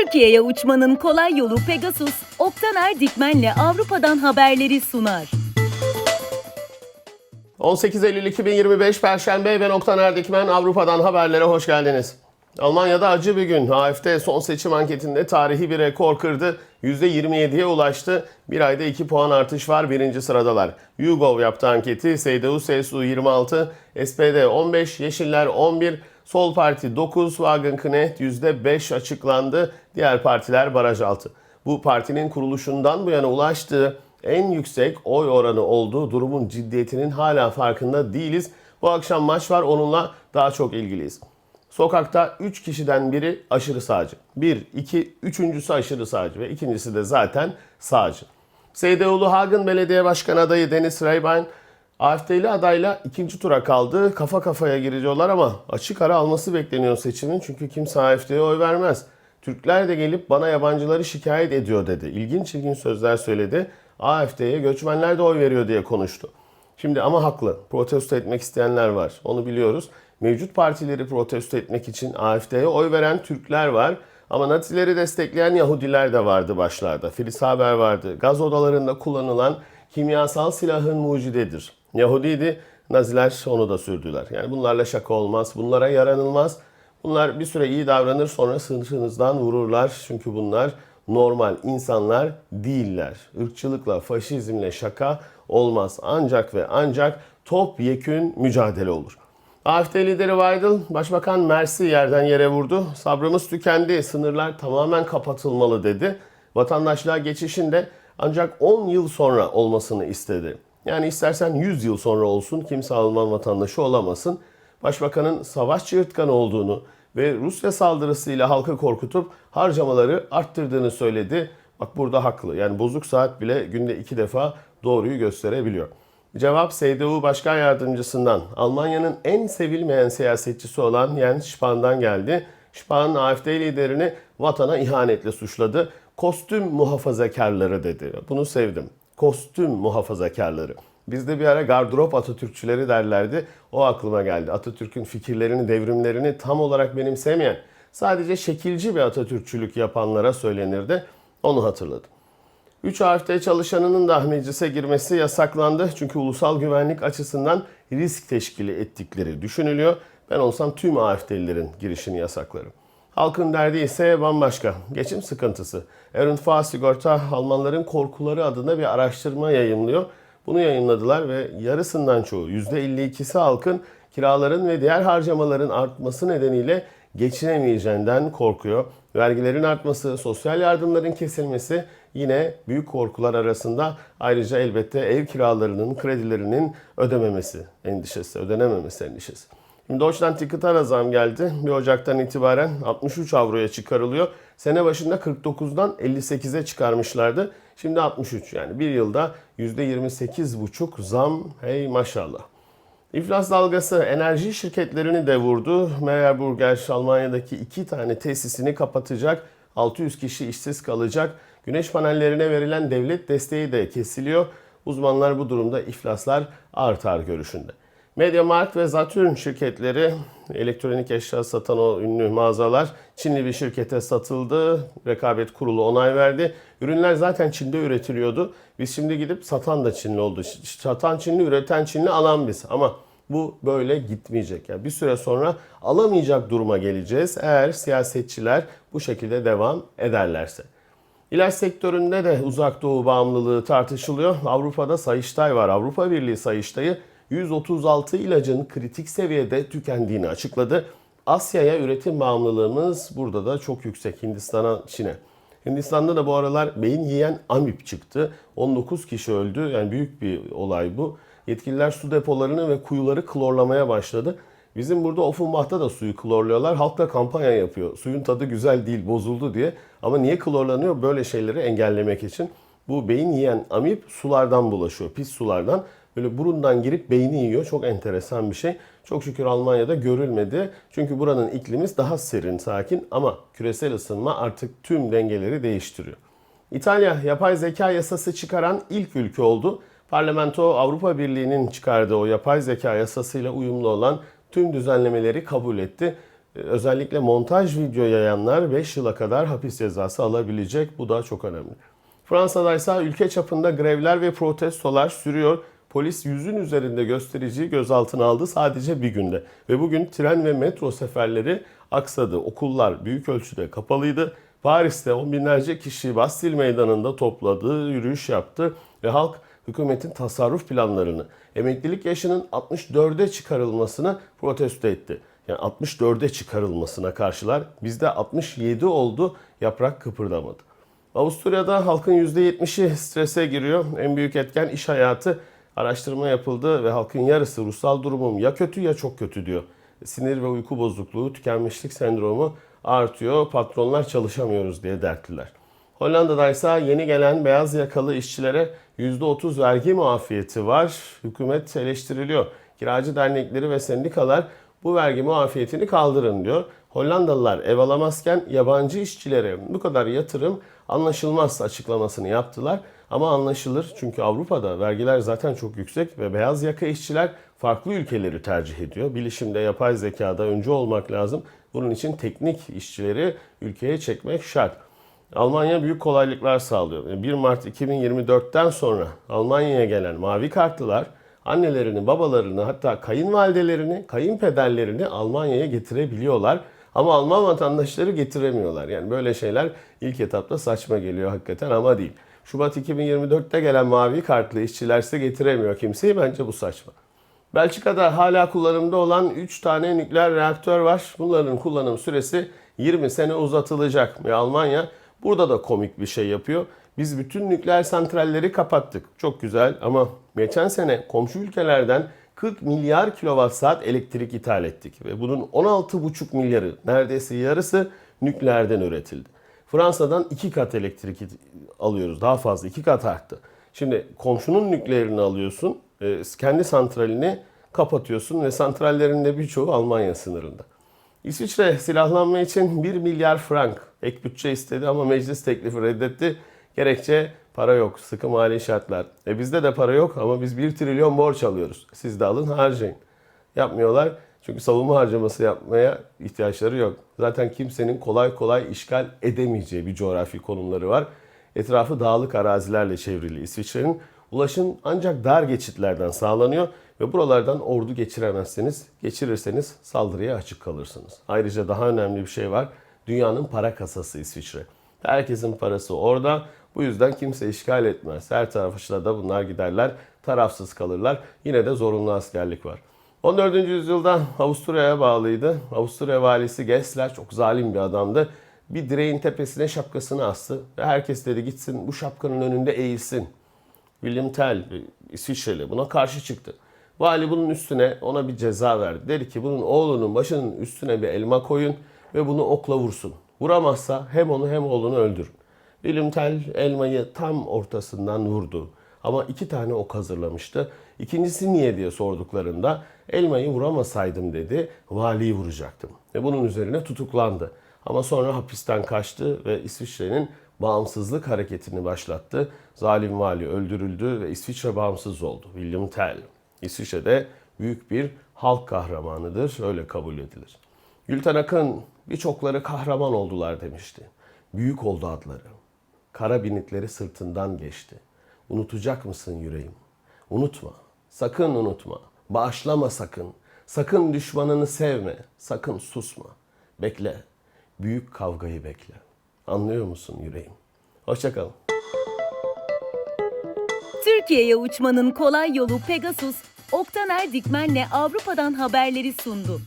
Türkiye'ye uçmanın kolay yolu Pegasus, Oktaner Dikmen'le Avrupa'dan haberleri sunar. 18 Eylül 2025 Perşembe ben Oktan Erdikmen Avrupa'dan haberlere hoş geldiniz. Almanya'da acı bir gün. AFD son seçim anketinde tarihi bir rekor kırdı. %27'ye ulaştı. Bir ayda 2 puan artış var. Birinci sıradalar. YouGov yaptı anketi. CDU, CSU 26, SPD 15, Yeşiller 11, Sol Parti 9, Wagenknecht %5 açıklandı. Diğer partiler baraj altı. Bu partinin kuruluşundan bu yana ulaştığı en yüksek oy oranı olduğu durumun ciddiyetinin hala farkında değiliz. Bu akşam maç var onunla daha çok ilgiliyiz. Sokakta 3 kişiden biri aşırı sağcı. 1, 2, üçüncüsü aşırı sağcı ve ikincisi de zaten sağcı. CDU'lu Hagen Belediye Başkanı adayı Deniz Rayban AFD'li adayla ikinci tura kaldı. Kafa kafaya giriyorlar ama açık ara alması bekleniyor seçimin. Çünkü kimse AFD'ye oy vermez. Türkler de gelip bana yabancıları şikayet ediyor dedi. İlginç ilginç sözler söyledi. AFD'ye göçmenler de oy veriyor diye konuştu. Şimdi ama haklı. Protesto etmek isteyenler var. Onu biliyoruz. Mevcut partileri protesto etmek için AFD'ye oy veren Türkler var. Ama Nazileri destekleyen Yahudiler de vardı başlarda. Filiz Haber vardı. Gaz odalarında kullanılan kimyasal silahın mucidedir. Yahudiydi, Naziler onu da sürdüler. Yani bunlarla şaka olmaz, bunlara yaranılmaz. Bunlar bir süre iyi davranır sonra sınıfınızdan vururlar. Çünkü bunlar normal insanlar değiller. Irkçılıkla, faşizmle şaka olmaz. Ancak ve ancak topyekün mücadele olur. AFD lideri Weidel, Başbakan Mersi yerden yere vurdu. Sabrımız tükendi, sınırlar tamamen kapatılmalı dedi. Vatandaşlığa geçişin de ancak 10 yıl sonra olmasını istedi. Yani istersen 100 yıl sonra olsun kimse Alman vatandaşı olamasın. Başbakanın savaş çığırtkanı olduğunu ve Rusya saldırısıyla halkı korkutup harcamaları arttırdığını söyledi. Bak burada haklı. Yani bozuk saat bile günde iki defa doğruyu gösterebiliyor. Cevap CDU Başkan Yardımcısından Almanya'nın en sevilmeyen siyasetçisi olan Jens Spahn'dan geldi. Spahn AfD liderini vatana ihanetle suçladı. Kostüm muhafazakarları dedi. Bunu sevdim. Kostüm muhafazakarları. Bizde bir ara gardırop Atatürkçüleri derlerdi. O aklıma geldi. Atatürk'ün fikirlerini, devrimlerini tam olarak benimsemeyen, sadece şekilci bir Atatürkçülük yapanlara söylenirdi. Onu hatırladım. 3 AFD çalışanının da meclise girmesi yasaklandı. Çünkü ulusal güvenlik açısından risk teşkili ettikleri düşünülüyor. Ben olsam tüm AFD'lilerin girişini yasaklarım. Halkın derdi ise bambaşka. Geçim sıkıntısı. Ernfa Sigorta Almanların korkuları adına bir araştırma yayımlıyor. Bunu yayınladılar ve yarısından çoğu %52'si halkın kiraların ve diğer harcamaların artması nedeniyle geçinemeyeceğinden korkuyor. Vergilerin artması, sosyal yardımların kesilmesi yine büyük korkular arasında. Ayrıca elbette ev kiralarının, kredilerinin ödememesi endişesi, ödenememesi endişesi. Şimdi Deutschland Ticket'a zam geldi. 1 Ocak'tan itibaren 63 avroya çıkarılıyor. Sene başında 49'dan 58'e çıkarmışlardı. Şimdi 63 yani bir yılda %28,5 zam hey maşallah. İflas dalgası enerji şirketlerini de vurdu. Meyer Burger Almanya'daki iki tane tesisini kapatacak. 600 kişi işsiz kalacak. Güneş panellerine verilen devlet desteği de kesiliyor. Uzmanlar bu durumda iflaslar artar görüşünde. MediaMarkt ve Saturn şirketleri elektronik eşya satan o ünlü mağazalar Çinli bir şirkete satıldı. Rekabet kurulu onay verdi. Ürünler zaten Çin'de üretiliyordu. Biz şimdi gidip satan da Çinli oldu. Satan Çinli, üreten Çinli, alan biz. Ama bu böyle gitmeyecek. Yani bir süre sonra alamayacak duruma geleceğiz eğer siyasetçiler bu şekilde devam ederlerse. İlaç sektöründe de uzak doğu bağımlılığı tartışılıyor. Avrupa'da Sayıştay var. Avrupa Birliği Sayıştay'ı 136 ilacın kritik seviyede tükendiğini açıkladı. Asya'ya üretim bağımlılığımız burada da çok yüksek. Hindistan'a, Çin'e. Hindistan'da da bu aralar beyin yiyen amip çıktı. 19 kişi öldü. Yani büyük bir olay bu. Yetkililer su depolarını ve kuyuları klorlamaya başladı. Bizim burada Offenbach'ta da suyu klorluyorlar. Halk da kampanya yapıyor. Suyun tadı güzel değil, bozuldu diye. Ama niye klorlanıyor? Böyle şeyleri engellemek için. Bu beyin yiyen amip sulardan bulaşıyor, pis sulardan. Böyle burundan girip beyni yiyor. Çok enteresan bir şey. Çok şükür Almanya'da görülmedi. Çünkü buranın iklimiz daha serin, sakin ama küresel ısınma artık tüm dengeleri değiştiriyor. İtalya yapay zeka yasası çıkaran ilk ülke oldu. Parlamento Avrupa Birliği'nin çıkardığı o yapay zeka yasasıyla uyumlu olan tüm düzenlemeleri kabul etti E, Özellikle montaj video yayanlar 5 yıla kadar hapis cezası alabilecek. Bu da çok önemli. Fransa'da ise ülke çapında grevler ve protestolar sürüyor. Polis yüzün üzerinde göstericiyi gözaltına aldı sadece bir günde. Ve bugün tren ve metro seferleri aksadı. Okullar büyük ölçüde kapalıydı. Paris'te on binlerce kişi Bastil Meydanı'nda topladı, yürüyüş yaptı ve halk hükümetin tasarruf planlarını, emeklilik yaşının 64'e çıkarılmasını protesto etti. Yani 64'e çıkarılmasına karşılar. Bizde 67 oldu, yaprak kıpırdamadı. Avusturya'da halkın %70'i strese giriyor. En büyük etken iş hayatı. Araştırma yapıldı ve halkın yarısı ruhsal durumum ya kötü ya çok kötü diyor. Sinir ve uyku bozukluğu, tükenmişlik sendromu artıyor. Patronlar çalışamıyoruz diye dertliler. Hollanda'da ise yeni gelen beyaz yakalı işçilere %30 vergi muafiyeti var. Hükümet eleştiriliyor. Kiracı dernekleri ve sendikalar bu vergi muafiyetini kaldırın diyor. Hollandalılar ev alamazken yabancı işçilere bu kadar yatırım anlaşılmaz açıklamasını yaptılar. Ama anlaşılır çünkü Avrupa'da vergiler zaten çok yüksek ve beyaz yaka işçiler farklı ülkeleri tercih ediyor. Bilişimde, yapay zekada öncü olmak lazım. Bunun için teknik işçileri ülkeye çekmek şart. Almanya büyük kolaylıklar sağlıyor. 1 Mart 2024'ten sonra Almanya'ya gelen mavi kartlılar annelerini, babalarını hatta kayınvalidelerini, kayınpederlerini Almanya'ya getirebiliyorlar. Ama Alman vatandaşları getiremiyorlar. Yani böyle şeyler ilk etapta saçma geliyor hakikaten ama değil. Şubat 2024'te gelen mavi kartlı işçilerse getiremiyor kimseyi. Bence bu saçma. Belçika'da hala kullanımda olan 3 tane nükleer reaktör var. Bunların kullanım süresi 20 sene uzatılacak. Ve Almanya burada da komik bir şey yapıyor. Biz bütün nükleer santralleri kapattık. Çok güzel ama geçen sene komşu ülkelerden 40 milyar kilowatt saat elektrik ithal ettik. Ve bunun 16,5 milyarı neredeyse yarısı nükleerden üretildi. Fransa'dan 2 kat elektrik alıyoruz. Daha fazla 2 kat arttı. Şimdi komşunun nükleerini alıyorsun, e, kendi santralini kapatıyorsun ve santrallerin de birçoğu Almanya sınırında. İsviçre silahlanma için 1 milyar frank ek bütçe istedi ama meclis teklifi reddetti. Gerekçe para yok, sıkı mali şartlar. E bizde de para yok ama biz 1 trilyon borç alıyoruz. Siz de alın harcayın. Yapmıyorlar çünkü savunma harcaması yapmaya ihtiyaçları yok. Zaten kimsenin kolay kolay işgal edemeyeceği bir coğrafi konumları var. Etrafı dağlık arazilerle çevrili İsviçre'nin ulaşım ancak dar geçitlerden sağlanıyor ve buralardan ordu geçiremezseniz, geçirirseniz saldırıya açık kalırsınız. Ayrıca daha önemli bir şey var. Dünyanın para kasası İsviçre. Herkesin parası orada. Bu yüzden kimse işgal etmez. Her tarafışla da bunlar giderler. Tarafsız kalırlar. Yine de zorunlu askerlik var. 14. yüzyılda Avusturya'ya bağlıydı. Avusturya valisi Gessler çok zalim bir adamdı. Bir direğin tepesine şapkasını astı ve herkes dedi gitsin bu şapkanın önünde eğilsin. William Tell, İsviçreli buna karşı çıktı. Vali bunun üstüne ona bir ceza verdi. Dedi ki bunun oğlunun başının üstüne bir elma koyun ve bunu okla vursun. Vuramazsa hem onu hem oğlunu öldürün. William Tell elmayı tam ortasından vurdu. Ama iki tane ok hazırlamıştı. İkincisi niye diye sorduklarında elmayı vuramasaydım dedi, valiyi vuracaktım. Ve bunun üzerine tutuklandı. Ama sonra hapisten kaçtı ve İsviçre'nin bağımsızlık hareketini başlattı. Zalim vali öldürüldü ve İsviçre bağımsız oldu. William Tell. İsviçre'de büyük bir halk kahramanıdır, öyle kabul edilir. Gülten Akın birçokları kahraman oldular demişti. Büyük oldu adları. Kara binitleri sırtından geçti. Unutacak mısın yüreğim? Unutma, sakın unutma. Bağışlama sakın. Sakın düşmanını sevme. Sakın susma. Bekle. Büyük kavgayı bekle. Anlıyor musun yüreğim? Hoşçakalın. Türkiye'ye uçmanın kolay yolu Pegasus, Oktaner Dikmen'le Avrupa'dan haberleri sundu.